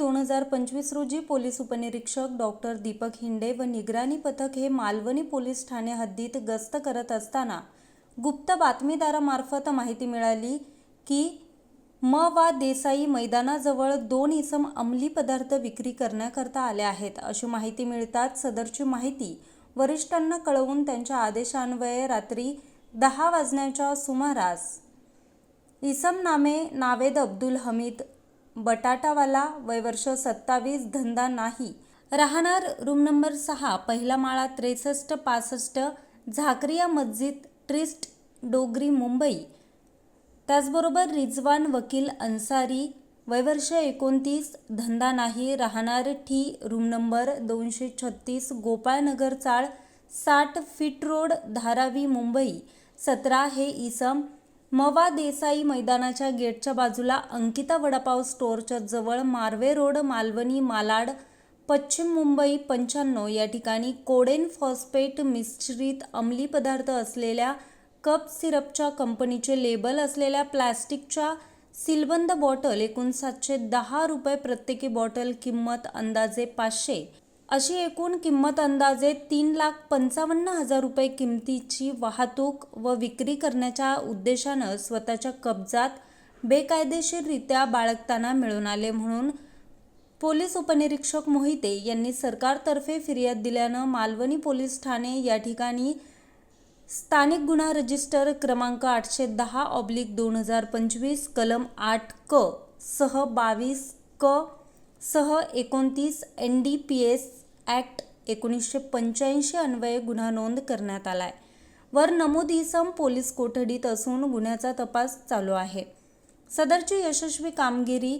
हजार पंचवीस रोजी पोलीस उपनिरीक्षक डॉक्टर दीपक हिंडे व निगराणी पथक हे मालवणी पोलीस ठाणे हद्दीत गस्त करत असताना गुप्त बातमीदारामार्फत माहिती मिळाली की म वा देसाई मैदानाजवळ दोन इसम अंमली पदार्थ विक्री करण्याकरता आले आहेत. अशी माहिती मिळताच सदरची माहिती वरिष्ठांना कळवून त्यांच्या आदेशान्वये रात्री दहा वाजण्याच्या सुमारास इसम नामे नावेद अब्दुल हमीद बटाटावाला वयवर्ष सत्तावीस धंदा नाही. राहणार रूम नंबर सहा पहिला माळा त्रेसष्ट पासष्ट झाकरिया मस्जिद ट्रिस्ट डोगरी मुंबई. त्याचबरोबर रिजवान वकील अन्सारी वयवर्ष एकोणतीस धंदा नाही राहणार ठी रूम नंबर दोनशे छत्तीस गोपाळनगर चाळ साठ फिट रोड धारावी मुंबई. सतरा हे इसम मवा देसाई मैदानाच्या गेटच्या बाजूला अंकिता वडापाव स्टोअरच्या जवळ मार्वे रोड मालवणी मालाड पश्चिम मुंबई पंच्याण्णव या ठिकाणी कोडेन फॉस्फेट मिश्रित अंमली पदार्थ असलेल्या कप सिरपच्या कंपनीचे लेबल असलेल्या प्लॅस्टिकच्या सिलबंद बॉटल एकूण सातशे दहा रुपये प्रत्येकी बॉटल किंमत अंदाजे पाचशे अशी एकूण किंमत अंदाजे तीन लाख पंचावन्न हजार रुपये किमतीची वाहतूक व विक्री करण्याच्या उद्देशानं स्वतःच्या कब्जात बेकायदेशीररित्या बाळगताना मिळून आले म्हणून पोलीस उपनिरीक्षक मोहिते यांनी सरकारतर्फे फिर्याद दिल्यानं मालवणी पोलीस ठाणे या ठिकाणी स्थानिक गुन्हा रजिस्टर क्रमांक आठशे दहा ऑब्लिक दोन हजार पंचवीस कलम आठ क सह बावीस क सह एकोणतीस N D P S act एकोणीसशे पंच्याऐंशी अन्वये गुन्हा नोंद करण्यात आलाय. वर नमूद इसम पोलीस कोठडीत असून गुन्ह्याचा तपास चालू आहे. सदरची यशस्वी कामगिरी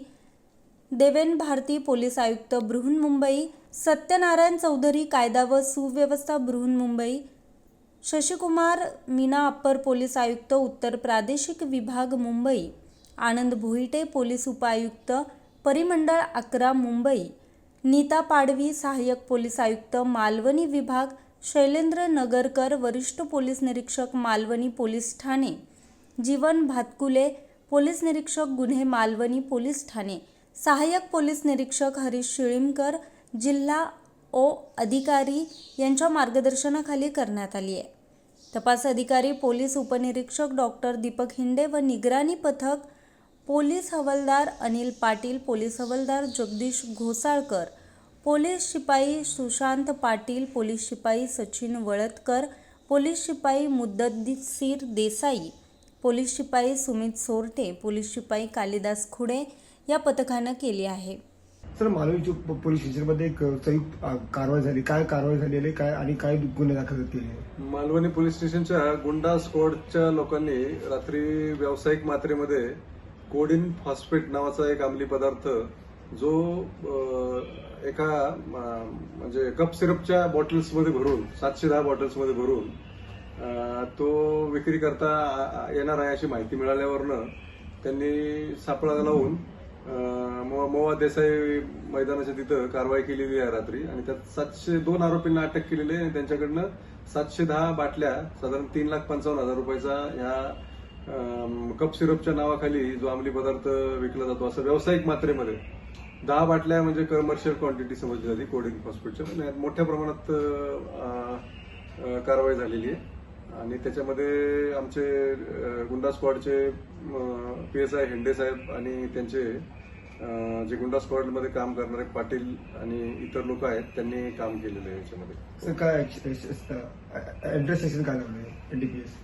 देवेन भारती पोलीस आयुक्त बृहन्मुंबई सत्यनारायण चौधरी कायदा व सुव्यवस्था बृहन्मुंबई शशिकुमार मीना अप्पर पोलीस आयुक्त उत्तर प्रादेशिक विभाग मुंबई आनंद भोईटे पोलीस उपायुक्त परिमंडळ अकरा मुंबई नीता पाडवी सहाय्यक पोलीस आयुक्त मालवणी विभाग शैलेंद्र नगरकर वरिष्ठ पोलीस निरीक्षक मालवणी पोलीस ठाणे जीवन भातकुले पोलीस निरीक्षक गुन्हे मालवणी पोलीस ठाणे सहाय्यक पोलीस निरीक्षक हरीश शिळीमकर जिल्हा ओ अधिकारी यांच्या मार्गदर्शनाखाली करण्यात आली आहे. तपास अधिकारी पोलीस उपनिरीक्षक डॉक्टर दीपक हिंडे व निगराणी पथक पोलीस हवालदार अनिल पाटील पोलीस हवालदार जगदीश घोसाळकर पोलीस शिपाई सुशांत पाटील पोलीस शिपाई सचिन वळतकर पोलीस शिपाई मुद्दसीर देसाई पोलीस शिपाई सुमित सोरटे पोलीस शिपाई कालिदास खुडे या पथकानं केली आहे. सर मालवणी पोलीस स्टेशनमध्ये एक संयुक्त आ, कारवाई झाली. काय कारवाई झालेली आहे? काय आणि काय गुन्हे दाखल केले मालवणी पोलीस स्टेशनच्या गुंडा स्क्वॉडच्या लोकांनी रात्री व्यावसायिक मात्रेमध्ये कोडिन फॉस्फेट नावाचा एक अंमली पदार्थ जो एका म्हणजे कप सिरपच्या बॉटल्समध्ये भरून सातशे दहा बॉटल्समध्ये भरून तो विक्री करता आ- येणार आहे अशी माहिती मिळाल्यावरनं त्यांनी सापळा लावून मोवा देसाई मैदानाच्या तिथं कारवाई केलेली आहे रात्री. आणि त्यात सातशे दोन आरोपींना अटक केलेली आहे आणि त्यांच्याकडनं सातशे दहा बाटल्या साधारण तीन लाख पंचावन्न हजार रुपयाचा ह्या कप सिरपच्या नावाखाली जो अंमली पदार्थ विकला जातो असं व्यावसायिक मात्रेमध्ये. दहा बाटल्या म्हणजे कमर्शियल क्वांटिटी समजली जाते कोडिंग हॉस्पिटलच्या मोठ्या प्रमाणात कारवाई झालेली आहे. आणि त्याच्यामध्ये आमचे गुंडा स्क्वॉडचे पी एस आय हेंडे साहेब आणि त्यांचे जे गुंडा स्क्वॉडमध्ये काम करणारे पाटील आणि इतर लोक आहेत त्यांनी काम केलेलं आहे याच्यामध्ये. सर काय ऍड्रेस सेक्शन काय एनडीपीएस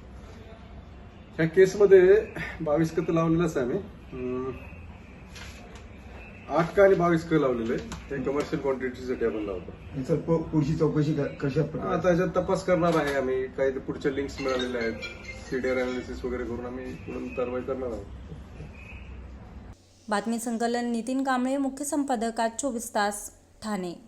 ह्या केसमध्ये बावीस क तर लावलेलंच आहे आम्ही आठ का आणि बावीस क लावलेले ते कमर्शियल क्वांटिटीसाठी आपण लावतो. सर प- पुढची चौकशी क- कशा प्रकारे? आता याच्यात तपास करणार आहे आम्ही. काही ते पुढच्या लिंक्स मिळालेल्या आहेत. सीडीआर अनालिसिस वगैरे करून आम्ही पुढून कारवाई करणार आहोत. बातमी संकलन नितीन कांबळे मुख्य संपादक आज चोवीस तास ठाणे.